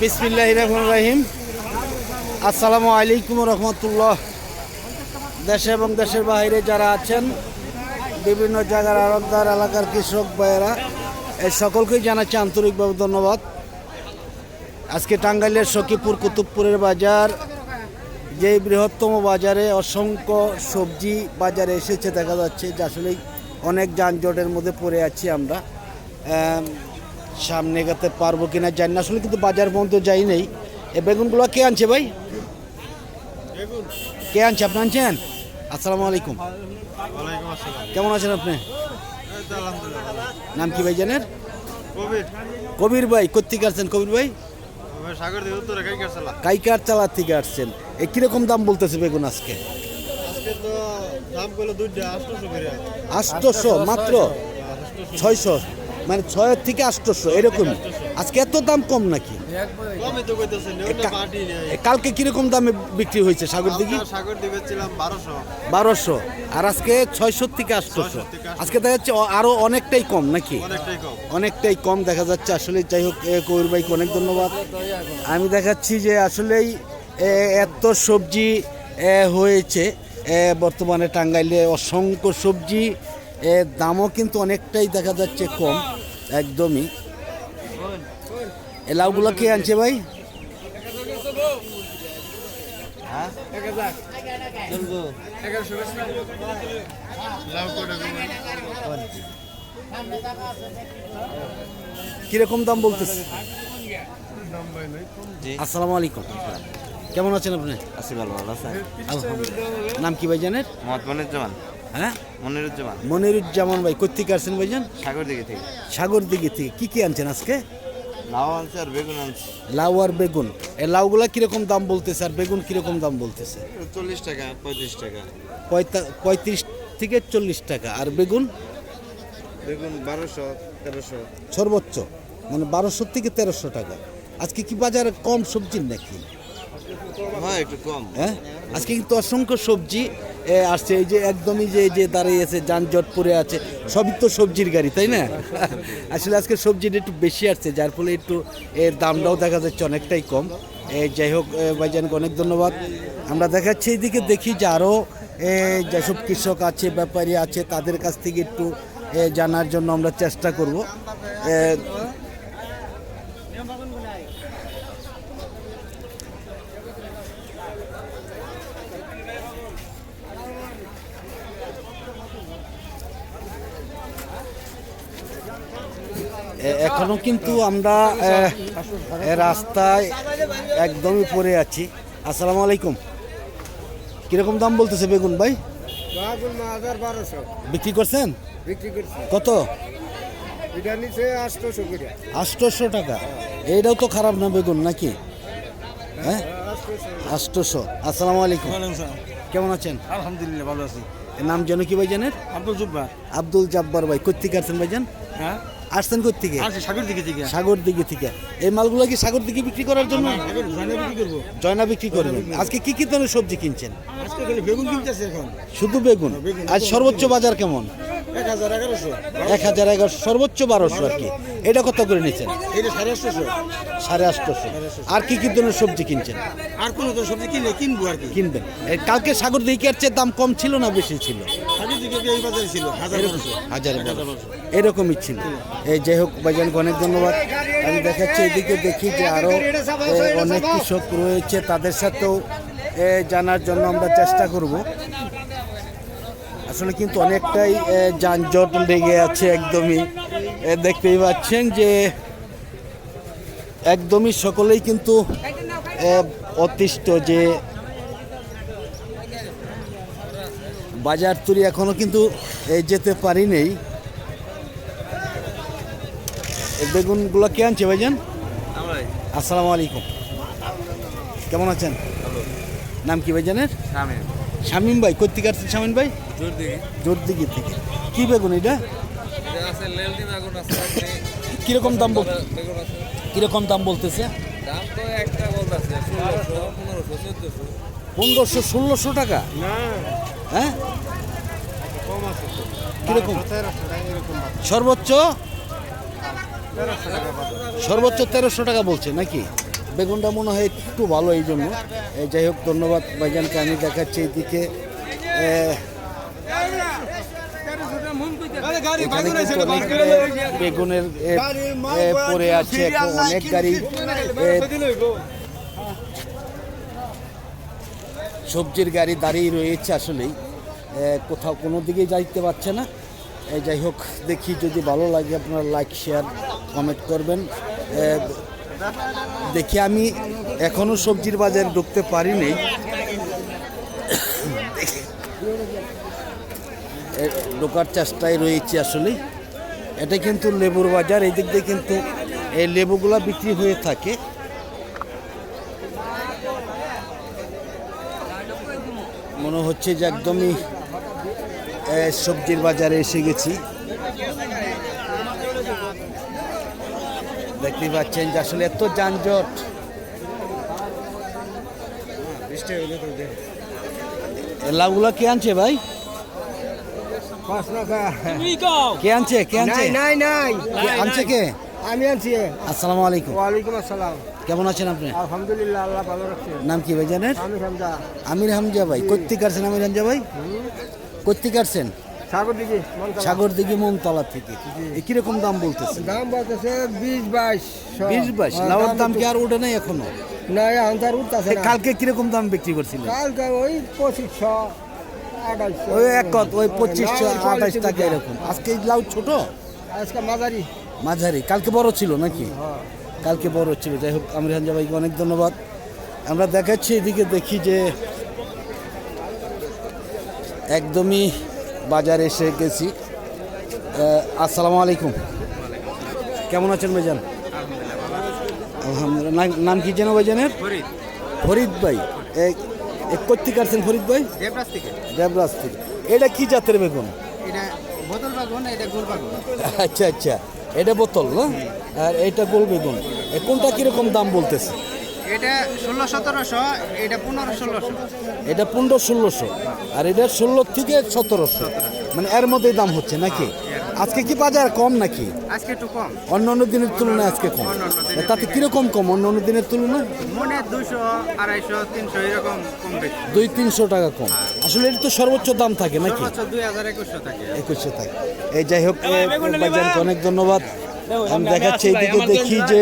বিসমিল্লাহ রহমান রাহিম। আসসালামু আলাইকুম রহমতুল্লাহ। দেশে এবং দেশের বাইরে যারা আছেন বিভিন্ন জায়গার আরবদার এলাকার কৃষক ভাইয়েরা এই সকলকেই জানাচ্ছি আন্তরিকভাবে ধন্যবাদ। আজকে টাঙ্গাইলের সখীপুর কুতুবপুরের বাজার যে বৃহত্তম বাজারে অসংখ্য সবজি বাজারে এসেছে দেখা যাচ্ছে যে আসলেই অনেক যানজটের মধ্যে পড়ে আছি আমরা। আম, সামনে এগাতে পারব কিনা জানি না। আসলে কিন্তু বাজার পর্যন্ত যাই নেই। এ বেগুনগুলো কে আনছে ভাই? কে আনছে? আপনি আনছেন? আসসালামু আলাইকুম। কেমন আছেন আপনি? নাম কি ভাই জানেন? কবির। ভাই কোথেকে আসছেন কবির ভাই? কাইকার চালার থেকে আসছেন। এ কীরকম দাম বলতেছে বেগুন আজকে? আটশোশো মাত্র? ছয়শো। মানে ছয়ের থেকে আটশোশো এরকম আজকে এত দাম কম নাকি? কালকে কীরকম দামে বিক্রি হয়েছে সাগর দিঘি? বারোশো। আর আজকে ছয়শো থেকে আটশোশো 600 থেকে 800 আজকে দেখা যাচ্ছে আরও অনেকটাই কম নাকি? অনেকটাই কম। দেখা যাচ্ছে। আসলে যাই হোক এ, কবির ভাইকে অনেক ধন্যবাদ। আমি দেখাচ্ছি যে আসলেই এত সবজি হয়েছে। বর্তমানে টাঙ্গাইলে অসংখ্য সবজি এ, দামও কিন্তু অনেকটাই দেখা যাচ্ছে কম একদমই। এ লাউগুলো কে আনছে ভাই? লাভ কীরকম দাম বলতেছে? আসসালামু আলাইকুম। কেমন আছেন আপনি? আছি ভালো ভালো আছে। নাম কি ভাই জানেন? মোহাম্মদ মনিরুজ্জামান। হ্যাঁ? মনিরুজ্জামান। মনিরুজ্জামান ভাই কোথেকে আসছেন ভাইজান? সাগর দিকে থেকে। সাগর দিকে থেকে। কি কি আনছেন আজকে? লাউ আনছে আর বেগুন আনছে। লাউ আর বেগুন। এই লাউগুলা কীরকম দাম বলতেছে আর বেগুন কীরকম দাম বলতেছে? চল্লিশ টাকা পঁয়ত্রিশ টাকা। পঁয়তা- পঁয়ত্রিশ থেকে চল্লিশ টাকা। আর বেগুন? বেগুন বারোশো তেরোশো। সর্বোচ্চ। মানে বারোশো থেকে তেরোশো টাকা। আজকে কি বাজারে কম সবজির নাকি? হয় একটু কম। হ্যাঁ? আজকে কিন্তু অসংখ্য সবজি আসছে, এই যে একদমই যে যে দাঁড়িয়েছে যানজট পড়ে আছে, সবই তো সবজির গাড়ি, তাই না? আসলে আজকে সবজিটা একটু বেশি আসছে, যার ফলে একটু এর দামটাও দেখা যাচ্ছে অনেকটাই কম। যাই হোক ভাইজানকে অনেক ধন্যবাদ। আমরা দেখাচ্ছি এইদিকে দেখি যে আরও যেসব কৃষক আছে, ব্যাপারী আছে, তাদের কাছ থেকে একটু জানার জন্য আমরা চেষ্টা করব। এ, এ- কিন্তু আমরা রাস্তায় একদমই পড়ে আছি। আসসালামু আলাইকুম। কীরকম দাম বলতেছে বেগুন ভাই? বিক্রি করছেন? কত? আটশোশো টাকা। এইটাও তো খারাপ না বেগুন নাকি? হ্যাঁ? আষ্টশো আসসালামু আলাইকুম। কেমন আছেন? আলহামদুলিল্লাহ ভালো আছি। নাম যেন কি ভাই জানের আব্দুল জুব্বার। আব্দুল জব্বার ভাই কোথেকে আসছেন ভাইজান? হ্যাঁ? আসছেন কোথেকে সাগর দিকে থেকে। সাগর দিকে থেকে। এই মালগুলো কি সাগর দিকে বিক্রি করার জন্য? জয়না বিক্রি করব। জয়না বিক্রি করবেন। আজকে কি কি ধরনের সবজি কিনছেন? আজকে বেগুন কিনতেছে এখন। শুধু বেগুন। আজ সর্বোচ্চ বাজার কেমন? এক হাজার এগারোশো। সর্বোচ্চ বারোশো আর কি। এটা কত করে নিচ্ছেন? সাড়ে আটশোশো। আর কি কি ধরনের সবজি কিনছেন? আর কোনো সবজি কিনলে কিনবো আর কি। কিনবেন। কালকে সাগর দিকের চেয়ে দাম কম ছিল না বেশি ছিল? হাজার এরকমই ছিল। এই যাই হোক ভাইজানকে অনেক ধন্যবাদ। আমি দেখাচ্ছি এদিকে দেখি যে আরও অনেক কৃষক রয়েছে। তাদের সাথেও এ, জানার জন্য আমরা চেষ্টা করব। আসলে কিন্তু অনেকটাই যানজট লেগে আছে একদমই। দেখতেই পাচ্ছেন যে একদমই সকলেই কিন্তু অতিষ্ঠ যে বাজার তুলি এখনও কিন্তু যেতে পারি নেই বেগুনগুলো কে আনছে ভাইজান? আসসালামু আলাইকুম। কেমন আছেন? নাম কি ভাইজানের? শামিম ভাই কোথেকে আসছেন শামিম ভাই? জোর দিকে জোর দিকে থেকে। কি বেগুন এটা? এটা আছে লেলটি বেগুন আছে কীরকম দাম বল বেগুন আছে। কীরকম দাম বলতেছে? দাম তো একটা বলতেছে ষোলোশো পনেরোশো ষোলোশো টাকা? না। হ্যাঁ? কম আছে কীরকম? সর্বোচ্চ? সর্বোচ্চ তেরোশো টাকা বলছে নাকি? বেগুনটা মনে হয় একটু ভালো এই জন্য। যাই হোক ধন্যবাদ ভাইজানকে আমি দেখাচ্ছি এইদিকে। বেগুনের পড়ে আছে অনেক গাড়ি। সবজির গাড়ি দাঁড়িয়ে রয়েছে আসলেই। কোথাও কোনো দিকে যাইতে পারছে না। যাই হোক দেখি যদি ভালো লাগে আপনারা লাইক শেয়ার কমেন্ট করবেন। দেখি আমি এখনও সবজির বাজারে ঢুকতে পারিনি। ঢোকার চেষ্টায় রয়েছে আসলে। এটা কিন্তু লেবুর বাজার এই দিক দিয়ে কিন্তু এই লেবুগুলা বিক্রি হয়ে থাকে। মনে হচ্ছে যে একদমই সবজির বাজারে এসে গেছি। দেখতে পাচ্ছেন যে আসলে এত যানজট। লাউগুলা কে আনছে ভাই? কে আনছে কে আনছে? নাই নাই আনছে কে? আমি আনছি আসসালামু আলাইকুম। ওয়ালাইকুম আসসালাম। কেমন আছেন আপনি? আলহামদুলিল্লাহ আল্লাহ ভালো রাখছে। নাম কি ভাই জানেন? আমি হামদা আমির হামজা ভাই। কর্তি কাটছেন আমির হামজা ভাই? কর্তি কাটছেন সাগর দিকে মন খারাপ। সাগর দিঘি মমতলা থেকে। কীরকম দাম বলতেছে? দাম বলতেছে বিশ বাইশ। বিশ বাইশ। লাউর দাম কি আর উঠে নাই এখনও? না আন্তার উঠতেছে কালকে কীরকম দাম বিক্রি করছিলেন কালকে ওই পঁচিশশো ওই এক কত? ওই পঁচিশশো আঠাশ টাকা এরকম। আজকে লাউ ছোট? আজকে মাঝারি। মাঝারি। কালকে বড় ছিল নাকি? হ্যাঁ। কালকে বড় ছিল। যাই হোক আমির ভাইকে অনেক ধন্যবাদ। আমরা দেখাচ্ছি এদিকে দেখি যে একদমই বাজারে এসে গেছি। আসসালামু আলাইকুম। কেমন আছেন ভাইজান? আলহামদুলিল্লাহ নাম- কি যেন ভাইজানের? ফরিদ। ভাই। এক করতে কাটছেন ফরিদ ভাই? দেবরাজ থেকে। দেবরাজ থেকে। এটা কি জাতের বেগুন? এটা বোতল বাগুন এটা গোল বাগুন। আচ্ছা আচ্ছা। এটা বোতল না? আর এটা গোল বেগুন। এ কোনটা কীরকম দাম বলতেছে? এটা ষোলো সতেরোশো এটা পনেরো ষোলোশো। এটা পনেরো ষোলোশো আর এটা ষোলো থেকে সতেরোশো। মানে এর মধ্যেই দাম হচ্ছে নাকি? আজকে কি বাজার কম নাকি? আজকে একটু কম। অন্য অন্য দিনের তুলনায় আজকে কম। তাতে কীরকম কম অন্য অন্য দিনের তুলনায়? মনে দুশো আড়াইশো তিনশো এরকম কম দুই তিনশো টাকা কম। আসলে এটা তো সর্বোচ্চ দাম থাকে নাকি? সর্বোচ্চ দুই হাজার একুশশো থাকে। একুশশো থাকে। এই যাই হোক অনেক ধন্যবাদ। আমি দেখাচ্ছি এইদিকে দেখি যে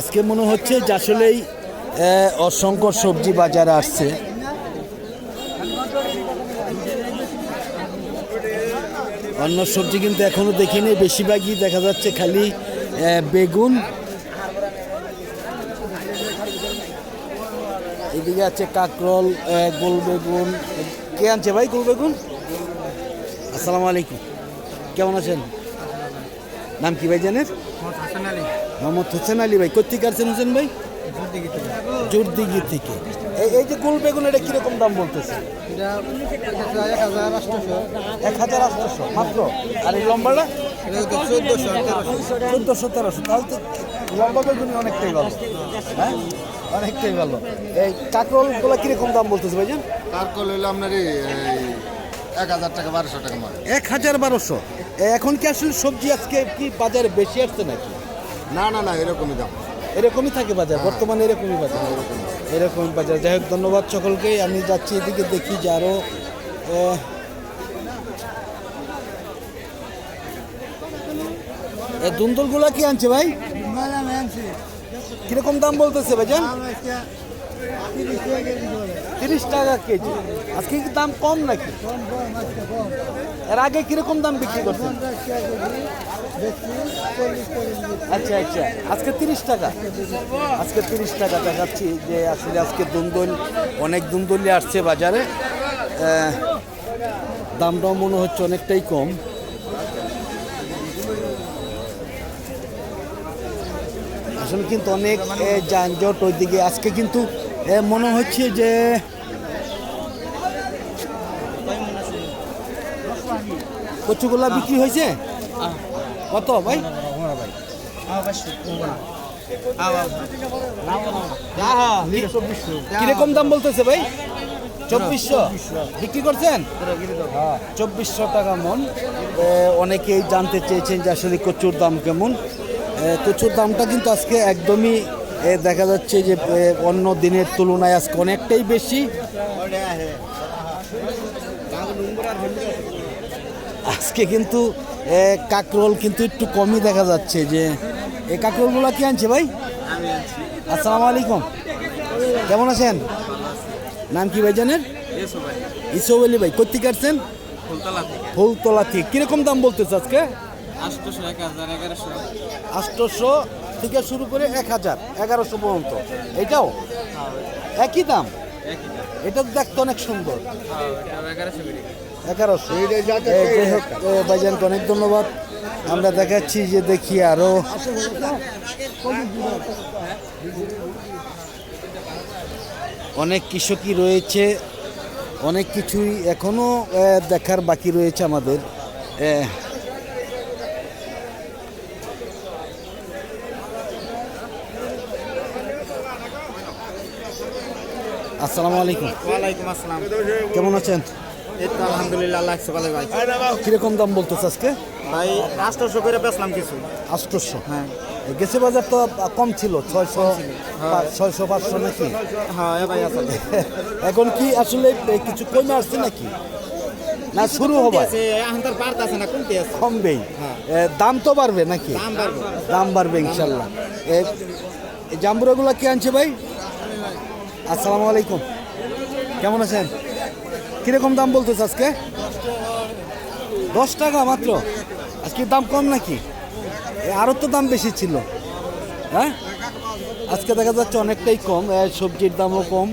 আজকে মনে হচ্ছে যে আসলেই অসংখ্য সবজি বাজারে আসছে। অন্য সবজি কিন্তু এখনও দেখিনি, বেশিরভাগই দেখা যাচ্ছে খালি বেগুন। এদিকে আছে কাকরল গোল বেগুন। কে আনছে ভাই গোল বেগুন? আসসালামু আলাইকুম। কেমন আছেন? নাম কি ভাই জানেন হাসান আলী। মোহাম্মদ হোসেন আলী ভাই কোথেকে আসছেন হোসেন ভাই? জোরদিঘি থেকে। এই এই যে গোল বেগুন এটা কীরকম দাম বলতেছে? এক হাজার আটশোশো। মাত্র? আর এই লম্বাটা? চোদ্দোশো তেরোশো। তাহলে তো লম্বা বেগুনি অনেকটাই ভালো। হ্যাঁ? অনেকটাই ভালো। এই কাকরোলগুলো কীরকম দাম বলতেছে ভাইজান কল হইল আপনার এক হাজার টাকা বারোশো টাকা এক হাজার বারোশো। এখন কি আসলে সবজি আজকে কি বাজারে বেশি আসছে নাকি? না না না এরকমই দাম। এরকমই থাকে বাজার বর্তমানে এরকমই বাজার। এরকমই। বাজার। যাই হোক ধন্যবাদ সকলকে। আমি যাচ্ছি এদিকে দেখি যে আরও দুন্দলগুলা কি আনছে ভাই? কীরকম দাম বলতেছে ভাইজান? তিরিশ টাকা কেজি। আজকে কি দাম কম নাকি? এর আগে কীরকম দাম বিক্রি করছেন? আচ্ছা আচ্ছা। আজকে তিরিশ টাকা। আজকে তিরিশ টাকা দেখাচ্ছি যে আসলে আজকে দুন্দল অনেক দুন্দলি আসছে বাজারে। দামটাও মনে হচ্ছে অনেকটাই কম। আসলে কিন্তু অনেক যানজট ওইদিকে। আজকে কিন্তু মনে হচ্ছে যে কচুগুলা বিক্রি হয়েছে? কত ভাই? কীরকম দাম বলতেছে ভাই? চব্বিশশো। বিক্রি করছেন? চব্বিশশো টাকা মন। অনেকেই জানতে চেয়েছেন যে আসলে কচুর দাম কেমন। কচুর দামটা কিন্তু আজকে একদমই দেখা যাচ্ছে যে অন্য দিনের তুলনায় আজকে অনেকটাই বেশি। আজকে কিন্তু এ, কাকরোল কিন্তু একটু কমই দেখা যাচ্ছে যে এই কাকরোলগুলো কি আনছে ভাই? আসসালামু আলাইকুম। কেমন আছেন? নাম কি ভাই জানেন? ইসব আলী ভাই কোথেকে আসছেন? ফুলতলা থেকে। কীরকম দাম বলতেছে আজকে? আষ্টশো এক হাজার এগারোশো। আটশোশো থেকে শুরু করে এক হাজার, এগারোশো পর্যন্ত। এটাও? একই দাম? এটা দেখতে অনেক সুন্দর। এগারোশো। ভাইজানকে অনেক ধন্যবাদ। আমরা দেখাচ্ছি যে দেখি আরও। অনেক কৃষকই রয়েছে। অনেক কিছুই এখনও দেখার বাকি রয়েছে আমাদের। আসসালামু আলাইকুম। ওয়ালাইকুম আসসালাম। কেমন আছেন? এই তো আলহামদুলিল্লাহ আল্লাহ সকালে ভাই। কীরকম দাম বলতেছে আজকে? ভাই আষ্টশো করে বেচলাম কিছু। আটশোশো? হ্যাঁ। গেছে বাজার তো কম ছিল ছয়শো ছয়শো পাঁচশো নাকি? হ্যাঁ এ ভাই আসলে এখন কি আসলে কিছু কমে আসছে নাকি? না শুরু হবে কমবেই। দাম তো বাড়বে নাকি? দাম বাড়বে। ইনশাল্লাহ। জাম্বুরাগুলো কে আনছে ভাই? আসসালামু আলাইকুম। কেমন আছেন? কীরকম দাম বলতেছে আজকে? দশ টাকা মাত্র? আজকে দাম কম নাকি? আরও তো দাম বেশি ছিল। হ্যাঁ? আজকে দেখা যাচ্ছে অনেকটাই কম। সবজির দামও কম।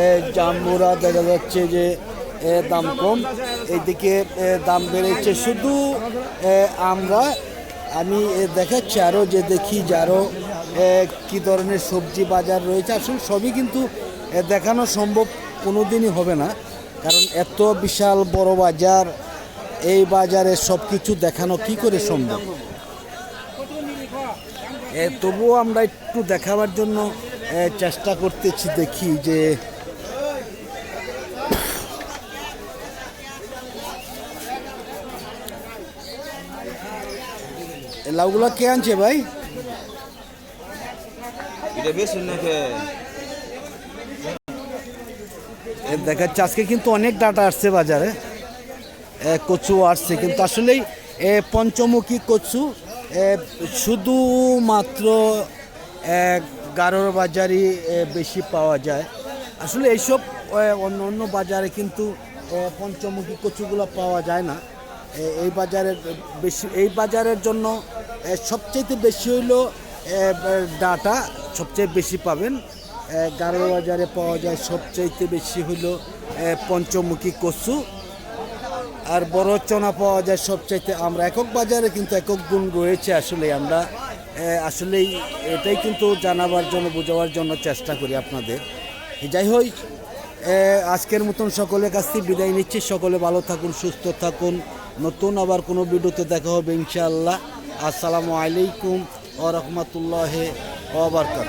এ, জাম্বুরা দেখা যাচ্ছে যে দাম কম। এইদিকে দাম বেড়েছে শুধু আমরা। আমি দেখাচ্ছি আরও যে দেখি যে আরও কী ধরনের সবজি বাজার রয়েছে। আসলে সবই কিন্তু দেখানো সম্ভব কোনো দিনই হবে না, কারণ এত বিশাল বড় বাজার, এই বাজারে সব কিছু দেখানো কি করে সম্ভব? তবুও আমরা একটু দেখাবার জন্য চেষ্টা করতেছি দেখি যে লাউগুলো কে আনছে ভাই? এটা দেখাচ্ছে, আজকে কিন্তু অনেক ডাটা আসছে বাজারে। কচু আসছে, কিন্তু আসলেই পঞ্চমুখী কচু শুধুমাত্র গারোর বাজারই বেশি পাওয়া যায়। আসলে এইসব অন্য অন্য বাজারে কিন্তু পঞ্চমুখী কচুগুলো পাওয়া যায় না। এই বাজারের বেশি, এই বাজারের জন্য সবচেয়ে বেশি হইল ডাটা সবচেয়ে বেশি পাবেন। গারো বাজারে পাওয়া যায় সবচাইতে বেশি হইল এ, পঞ্চমুখী কচু। আর বড় চনা পাওয়া যায় সবচাইতে আমরা। একক বাজারে কিন্তু একক গুণ রয়েছে আসলে আমরা। আসলেই এটাই কিন্তু জানাবার জন্য বোঝাবার জন্য চেষ্টা করি আপনাদের। যাই হোক আজকের মতন সকলের কাছ থেকে বিদায় নিচ্ছি। সকলে ভালো থাকুন সুস্থ থাকুন। নতুন আবার কোনো ভিডিওতে দেখা হবে ইনশাআল্লাহ। আসসালামু আলাইকুম ও রহমতুল্লাহ ওবরকাত